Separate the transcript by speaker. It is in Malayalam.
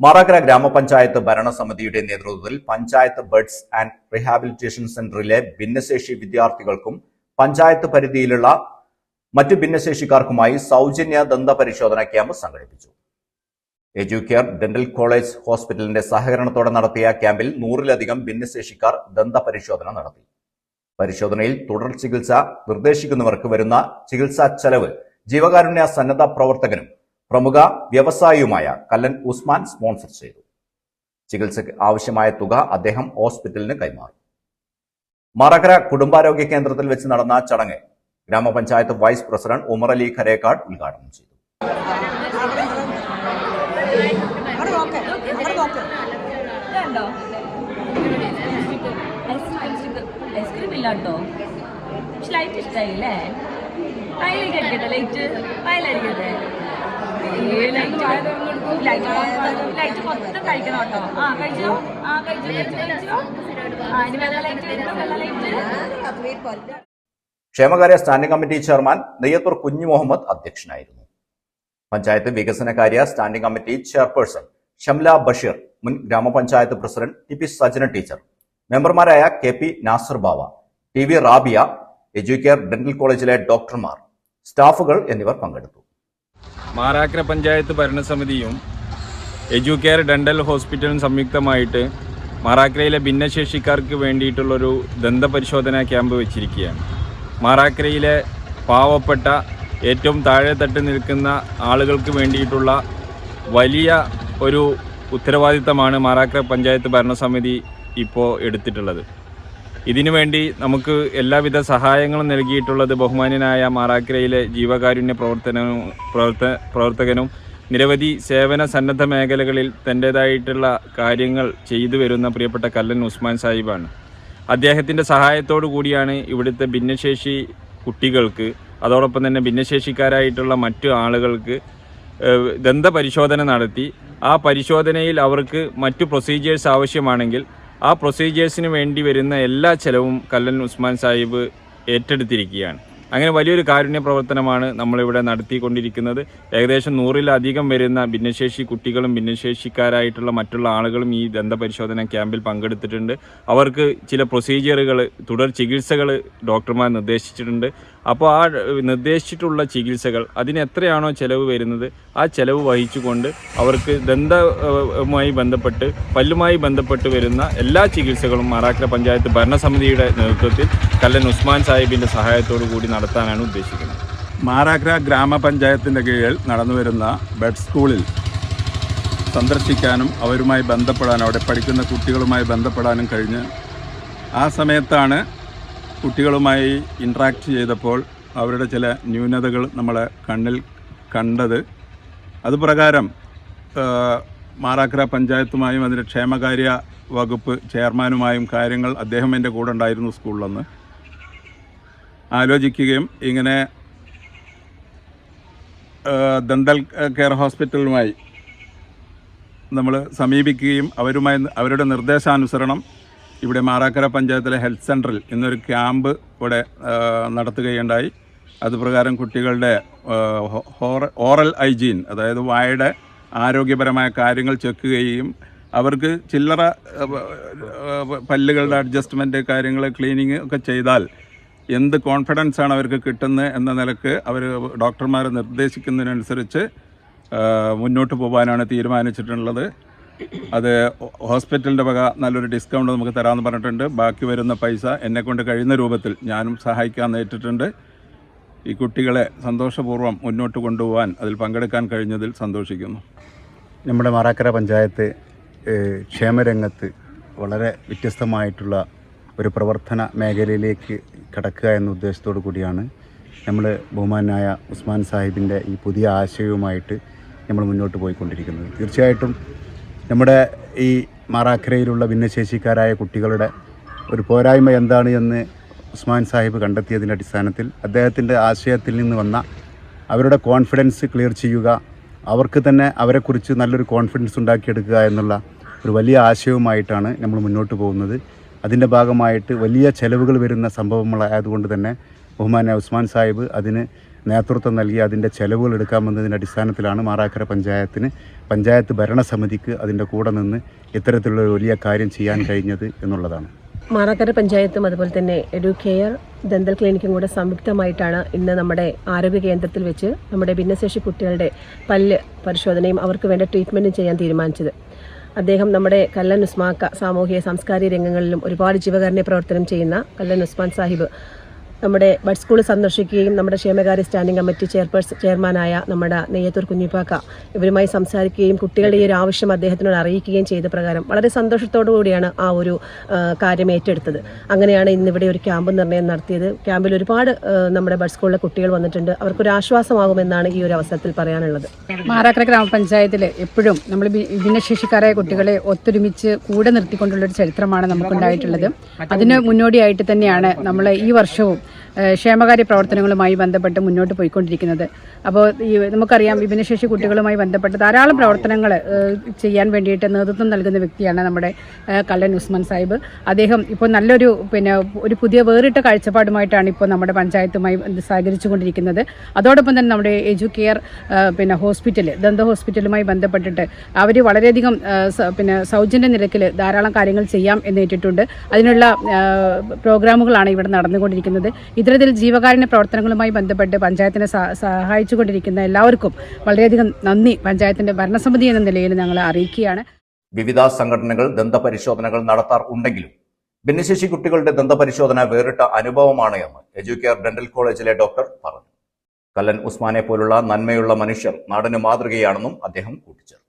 Speaker 1: മാറാക്കര ഗ്രാമപഞ്ചായത്ത് ഭരണസമിതിയുടെ നേതൃത്വത്തിൽ പഞ്ചായത്ത് ബഡ്സ് ആൻഡ് റീഹാബിലിറ്റേഷൻ സെന്ററിലെ ഭിന്നശേഷി വിദ്യാർത്ഥികൾക്കും പഞ്ചായത്ത് പരിധിയിലുള്ള മറ്റു ഭിന്നശേഷിക്കാർക്കുമായി സൗജന്യ ദന്ത പരിശോധന ക്യാമ്പ് സംഘടിപ്പിച്ചു. എജ്യൂക്കെയർ ഡെന്റൽ കോളേജ് ഹോസ്പിറ്റലിന്റെ സഹകരണത്തോടെ നടത്തിയ ക്യാമ്പിൽ നൂറിലധികം ഭിന്നശേഷിക്കാർ ദന്ത പരിശോധന നടത്തി. പരിശോധനയിൽ തുടർ ചികിത്സ നിർദ്ദേശിക്കുന്നവർക്ക് വരുന്ന ചികിത്സാ ചെലവ് ജീവകാരുണ്യ സന്നദ്ധ പ്രവർത്തകനും പ്രമുഖ വ്യവസായിയുമായ കല്ലൻ ഉസ്മാൻ സ്പോൺസർ ചെയ്തു. ചികിത്സയ്ക്ക് ആവശ്യമായ തുക അദ്ദേഹം ഹോസ്പിറ്റലിന് കൈമാറി. മറകര കുടുംബാരോഗ്യ കേന്ദ്രത്തിൽ വെച്ച് നടന്ന ചടങ്ങ് ഗ്രാമപഞ്ചായത്ത് വൈസ് പ്രസിഡന്റ് ഉമർ അലി ഖരേക്കാട് ഉദ്ഘാടനം ചെയ്തു.
Speaker 2: ഐസ്ക്രീം ഇല്ല ലൈറ്റ് ഇഷ്ടമായില്ലേ ലൈറ്റ് ലൈറ്റ് ആ ആ ആ ലൈറ്റ്
Speaker 1: ക്ഷേമകാര്യ സ്റ്റാൻഡിംഗ് കമ്മിറ്റി ചെയർമാൻ നെയ്യത്തൂർ കുഞ്ഞു മുഹമ്മദ് അധ്യക്ഷനായിരുന്നു. പഞ്ചായത്ത് വികസനകാര്യ standing committee chairperson Shamla Basheer മുൻ ഗ്രാമപഞ്ചായത്ത് president T P Sajana teacher മെമ്പർമാരായ K P Nasar Bava T V Rabiya Educare dental കോളേജിലെ ഡോക്ടർമാർ സ്റ്റാഫുകൾ എന്നിവർ പങ്കെടുത്തു.
Speaker 3: മാറാക്കര പഞ്ചായത്ത് ഭരണസമിതിയും എജുകെയർ ഡെന്റൽ ഹോസ്പിറ്റലും സംയുക്തമായിട്ട് മാറാക്കരയിലെ ഭിന്നശേഷിക്കാർക്ക് വേണ്ടിയിട്ടുള്ളൊരു ദന്തപരിശോധനാ ക്യാമ്പ് വെച്ചിരിക്കുകയാണ്. മാറാക്കരയിലെ പാവപ്പെട്ട ഏറ്റവും താഴെ തട്ട് നിൽക്കുന്ന ആളുകൾക്ക് വേണ്ടിയിട്ടുള്ള വലിയ ഒരു ഉത്തരവാദിത്തമാണ് മാറാക്കര പഞ്ചായത്ത് ഭരണസമിതി ഇപ്പോൾ എടുത്തിട്ടുള്ളത്. ഇതിനു വേണ്ടി നമുക്ക് എല്ലാവിധ സഹായങ്ങളും നൽകിയിട്ടുള്ളത് ബഹുമാന്യനായ മാറാക്കരയിലെ ജീവകാരുണ്യ പ്രവർത്തനവും പ്രവർത്ത പ്രവർത്തകനും നിരവധി സേവന സന്നദ്ധ മേഖലകളിൽ തന്റേതായിട്ടുള്ള കാര്യങ്ങൾ ചെയ്തു വരുന്ന പ്രിയപ്പെട്ട കല്ലൻ ഉസ്മാൻ സാഹിബാണ്. അദ്ദേഹത്തിന്റെ സഹായത്തോടു കൂടിയാണ് ഇവിടുത്തെ ഭിന്നശേഷി കുട്ടികൾക്ക് അതോടൊപ്പം തന്നെ ഭിന്നശേഷിക്കാരായിട്ടുള്ള മറ്റു ആളുകൾക്ക് ദന്ത ദന്തപരിശോധന നടത്തി. ആ പരിശോധനയിൽ അവർക്ക് മറ്റു പ്രൊസീജിയേഴ്സ് ആവശ്യമാണെങ്കിൽ ആ പ്രൊസീജിയേഴ്സിന് വേണ്ടി വരുന്ന എല്ലാ ചെലവും കല്ലൻ ഉസ്മാൻ സാഹിബ് ഏറ്റെടുത്തിരിക്കുകയാണ്. അങ്ങനെ വലിയൊരു കാരുണ്യ പ്രവർത്തനമാണ് നമ്മളിവിടെ നടത്തിക്കൊണ്ടിരിക്കുന്നത്. ഏകദേശം നൂറിലധികം വരുന്ന ഭിന്നശേഷി കുട്ടികളും ഭിന്നശേഷിക്കാരായിട്ടുള്ള മറ്റുള്ള ആളുകളും ഈ ദന്തപരിശോധന ക്യാമ്പിൽ പങ്കെടുത്തിട്ടുണ്ട്. അവർക്ക് ചില പ്രൊസീജിയറുകൾ തുടർ ചികിത്സകൾ ഡോക്ടർമാർ നിർദ്ദേശിച്ചിട്ടുണ്ട്. അപ്പോൾ ആ നിർദ്ദേശിച്ചിട്ടുള്ള ചികിത്സകൾ അതിന് എത്രയാണോ ചിലവ് വരുന്നത് ആ ചിലവ് വഹിച്ചുകൊണ്ട് അവർക്ക് ദന്തവുമായി ബന്ധപ്പെട്ട് പല്ലുമായി ബന്ധപ്പെട്ട് വരുന്ന എല്ലാ ചികിത്സകളും മാറാക്കര പഞ്ചായത്ത് ഭരണസമിതിയുടെ നേതൃത്വത്തിൽ കല്ലൻ ഉസ്മാൻ സാഹിബിന്റെ സഹായത്തോടു കൂടി നടത്താനാണ് ഉദ്ദേശിക്കുന്നത്.
Speaker 4: മാറാഗ്ര ഗ്രാമപഞ്ചായത്തിന്റെ കീഴിൽ നടന്നുവരുന്ന ബെഡ് സ്കൂളിൽ സന്ദർശിക്കാനും അവരുമായി ബന്ധപ്പെടാനും അവിടെ പഠിക്കുന്ന കുട്ടികളുമായി ബന്ധപ്പെടാനും കഴിഞ്ഞ് ആ സമയത്താണ് കുട്ടികളുമായി ഇൻട്രാക്ട് ചെയ്തപ്പോൾ അവരുടെ ചില ന്യൂനതകൾ നമ്മളെ കണ്ണിൽ കണ്ടത്. അതുപ്രകാരം മാറാക്കര പഞ്ചായത്തുമായും അതിന്റെ ക്ഷേമകാര്യ വകുപ്പ് ചെയർമാനുമായും കാര്യങ്ങൾ അദ്ദേഹം എന്റെ കൂടെ ഉണ്ടായിരുന്നു സ്കൂളിലൊന്ന്. ആലോചിക്കുകയും ഇങ്ങനെ ദന്തൽ കെയർ ഹോസ്പിറ്റലുമായി നമ്മൾ സമീപിക്കുകയും അവരുമായി അവരുടെ നിർദ്ദേശാനുസരണം ഇവിടെ മാറാക്കര പഞ്ചായത്തിലെ ഹെൽത്ത് സെന്ററിൽ ഇന്നൊരു ക്യാമ്പ് ഇവിടെ നടത്തുകയുണ്ടായി. അതുപ്രകാരം കുട്ടികളുടെ ഓറൽ ഹൈജീൻ അതായത് വായുടെ ആരോഗ്യപരമായ കാര്യങ്ങൾ ചെക്ക് ചെയ്യുകയും അവർക്ക് ചില്ലറ പല്ലുകളുടെ അഡ്ജസ്റ്റ്മെന്റ് കാര്യങ്ങൾ ക്ലീനിങ് ഒക്കെ ചെയ്താൽ എന്ത് കോൺഫിഡൻസ് ആണ് അവർക്ക് കിട്ടുന്നത് എന്ന നിലയ്ക്ക് അവർ ഡോക്ടർമാർ നിർദ്ദേശിക്കുന്നതിനനുസരിച്ച് മുന്നോട്ട് പോകാനാണ് തീരുമാനിച്ചിട്ടുള്ളത്. അത് ഹോസ്പിറ്റലിന്റെ വക നല്ലൊരു ഡിസ്കൗണ്ട് നമുക്ക് തരാമെന്ന് പറഞ്ഞിട്ടുണ്ട്. ബാക്കി വരുന്ന പൈസ എന്നെക്കൊണ്ട് കഴിയുന്ന രൂപത്തിൽ ഞാനും സഹായിക്കാൻ നേരിട്ടിട്ടുണ്ട്. ഈ കുട്ടികളെ സന്തോഷപൂർവം മുന്നോട്ട് കൊണ്ടുപോകാൻ അതിൽ പങ്കെടുക്കാൻ കഴിഞ്ഞതിൽ സന്തോഷിക്കുന്നു.
Speaker 5: നമ്മുടെ മാറാക്കര പഞ്ചായത്ത് ക്ഷേമരംഗത്ത് വളരെ വ്യത്യസ്തമായിട്ടുള്ള ഒരു പ്രവർത്തന മേഖലയിലേക്ക് കടക്കുക എന്ന ഉദ്ദേശത്തോടു കൂടിയാണ് നമ്മൾ ബഹുമാനായ ഉസ്മാൻ സാഹിബിന്റെ ഈ പുതിയ ആശയവുമായിട്ട് നമ്മൾ മുന്നോട്ട് പോയിക്കൊണ്ടിരിക്കുന്നത്. തീർച്ചയായിട്ടും നമ്മുടെ ഈ മാറാക്കരയിലുള്ള ഭിന്നശേഷിക്കാരായ കുട്ടികളുടെ ഒരു പോരായ്മ എന്താണ് എന്ന് ഉസ്മാൻ സാഹിബ് കണ്ടെത്തിയതിന്റെ അടിസ്ഥാനത്തിൽ അദ്ദേഹത്തിന്റെ ആശയത്തിൽ നിന്ന് വന്ന അവരുടെ കോൺഫിഡൻസ് ക്ലിയർ ചെയ്യുക അവർക്ക് തന്നെ അവരെക്കുറിച്ച് നല്ലൊരു കോൺഫിഡൻസ് ഉണ്ടാക്കിയെടുക്കുക എന്നുള്ള ഒരു വലിയ ആശയവുമായിട്ടാണ് നമ്മൾ മുന്നോട്ട് പോകുന്നത്. അതിന്റെ ഭാഗമായിട്ട് വലിയ ചെലവുകൾ വരുന്ന സംഭവങ്ങളായതുകൊണ്ട് തന്നെ ബഹുമാന ഉസ്മാൻ സാഹിബ് അതിന് നേതൃത്വം നൽകി അതിന്റെ ചെലവുകൾ എടുക്കാമെന്നതിന്റെ അടിസ്ഥാനത്തിലാണ് മാറാക്കര പഞ്ചായത്തിന് പഞ്ചായത്ത് ഭരണസമിതിക്ക് അതിന്റെ കൂടെ നിന്ന് ഇത്തരത്തിലുള്ള വലിയ കാര്യം ചെയ്യാൻ കഴിഞ്ഞത് എന്നുള്ളതാണ്.
Speaker 6: മാറാക്കര പഞ്ചായത്തും അതുപോലെ തന്നെ എഡ്യൂക്കെയർ ദന്തൽ ക്ലിനിക്കും കൂടെ സംയുക്തമായിട്ടാണ് ഇന്ന് നമ്മുടെ ആരോഗ്യ കേന്ദ്രത്തിൽ വെച്ച് നമ്മുടെ ഭിന്നശേഷി കുട്ടികളുടെ പല്ല് പരിശോധനയും അവർക്ക് വേണ്ട ട്രീറ്റ്മെന്റും ചെയ്യാൻ തീരുമാനിച്ചത്. അദ്ദേഹം നമ്മുടെ കല്ലൻ ഉസ്മാക്ക സാമൂഹിക സാംസ്കാരിക രംഗങ്ങളിലും ഒരുപാട് ജീവകാരുണ്യ പ്രവർത്തനം ചെയ്യുന്ന കല്ലൻ ഉസ്മാൻ സാഹിബ്. നമ്മുടെ ബഡ് സ്കൂൾ സന്ദർശിക്കുകയും നമ്മുടെ ക്ഷേമകാര്യ സ്റ്റാൻഡിംഗ് കമ്മിറ്റി ചെയർപേഴ്സൺ ചെയർമാനായ നമ്മുടെ നെയ്യത്തൂർ കുഞ്ഞിപ്പാക്ക ഇവരുമായി സംസാരിക്കുകയും കുട്ടികളുടെ ഈ ഒരു ആവശ്യം അദ്ദേഹത്തിനോട് അറിയിക്കുകയും ചെയ്ത പ്രകാരം വളരെ സന്തോഷത്തോടു കൂടിയാണ് ആ ഒരു കാര്യം ഏറ്റെടുത്തത്. അങ്ങനെയാണ് ഇന്നിവിടെ ഒരു ക്യാമ്പ് നിർണയം നടത്തിയത്. ക്യാമ്പിൽ ഒരുപാട് നമ്മുടെ ബഡ് സ്കൂളിലെ കുട്ടികൾ വന്നിട്ടുണ്ട്. അവർക്കൊരു ആശ്വാസമാകുമെന്നാണ് ഈ ഒരു അവസരത്തിൽ പറയാനുള്ളത്.
Speaker 7: മാറാക്കര ഗ്രാമപഞ്ചായത്തിൽ എപ്പോഴും നമ്മൾ ഭിന്നശേഷിക്കാരായ കുട്ടികളെ ഒത്തൊരുമിച്ച് കൂടെ നിർത്തിക്കൊണ്ടുള്ള ഒരു ചരിത്രമാണ് നമുക്കുണ്ടായിട്ടുള്ളത്. അതിന് മുന്നോടിയായിട്ട് തന്നെയാണ് നമ്മൾ ഈ വർഷവും ക്ഷേമകാര്യ പ്രവർത്തനങ്ങളുമായി ബന്ധപ്പെട്ട് മുന്നോട്ട് പോയിക്കൊണ്ടിരിക്കുന്നത്. അപ്പോൾ ഈ നമുക്കറിയാം വിഭിന്നശേഷി കുട്ടികളുമായി ബന്ധപ്പെട്ട് ധാരാളം പ്രവർത്തനങ്ങൾ ചെയ്യാൻ വേണ്ടിയിട്ട് നേതൃത്വം നൽകുന്ന വ്യക്തിയാണ് നമ്മുടെ കല്ലൻ ഉസ്മാൻ സാഹിബ്. അദ്ദേഹം ഇപ്പോൾ നല്ലൊരു പിന്നെ ഒരു പുതിയ വേറിട്ട കാഴ്ചപ്പാടുമായിട്ടാണ് ഇപ്പോൾ നമ്മുടെ പഞ്ചായത്തുമായി സഹകരിച്ചു കൊണ്ടിരിക്കുന്നത് അതോടൊപ്പം തന്നെ നമ്മുടെ എജു കെയർ പിന്നെ ഹോസ്പിറ്റൽ ദന്ത ഹോസ്പിറ്റലുമായി ബന്ധപ്പെട്ടിട്ട് അവർ വളരെയധികം പിന്നെ സൗജന്യ നിരക്കിൽ ധാരാളം കാര്യങ്ങൾ ചെയ്യാം എന്നേറ്റിട്ടുണ്ട് അതിനുള്ള പ്രോഗ്രാമുകളാണ് ഇവിടെ നടന്നുകൊണ്ടിരിക്കുന്നത്. ഇത്തരത്തിൽ ജീവകാരുണ്യ പ്രവർത്തനങ്ങളുമായി ബന്ധപ്പെട്ട് പഞ്ചായത്തിനെ സഹായിച്ചുകൊണ്ടിരിക്കുന്ന എല്ലാവർക്കും വളരെയധികം നന്ദി. പഞ്ചായത്തിന്റെ ഭരണസമിതി എന്ന നിലയിൽ ഞങ്ങൾ അറിയിക്കുകയാണ്.
Speaker 1: വിവിധ സംഘടനകൾ ദന്തപരിശോധനകൾ നടത്താർ ഉണ്ടെങ്കിലും ഭിന്നശേഷി കുട്ടികളുടെ ദന്തപരിശോധന വേറിട്ട അനുഭവമാണ് എന്ന് എഡ്യൂക്കെയർ ഡെന്റൽ കോളേജിലെ ഡോക്ടർ പറഞ്ഞു. കല്ലൻ ഉസ്മാനെ പോലുള്ള നന്മയുള്ള മനുഷ്യർ നാടിന് മാതൃകയാണെന്നും അദ്ദേഹം കൂട്ടിച്ചേർത്തു.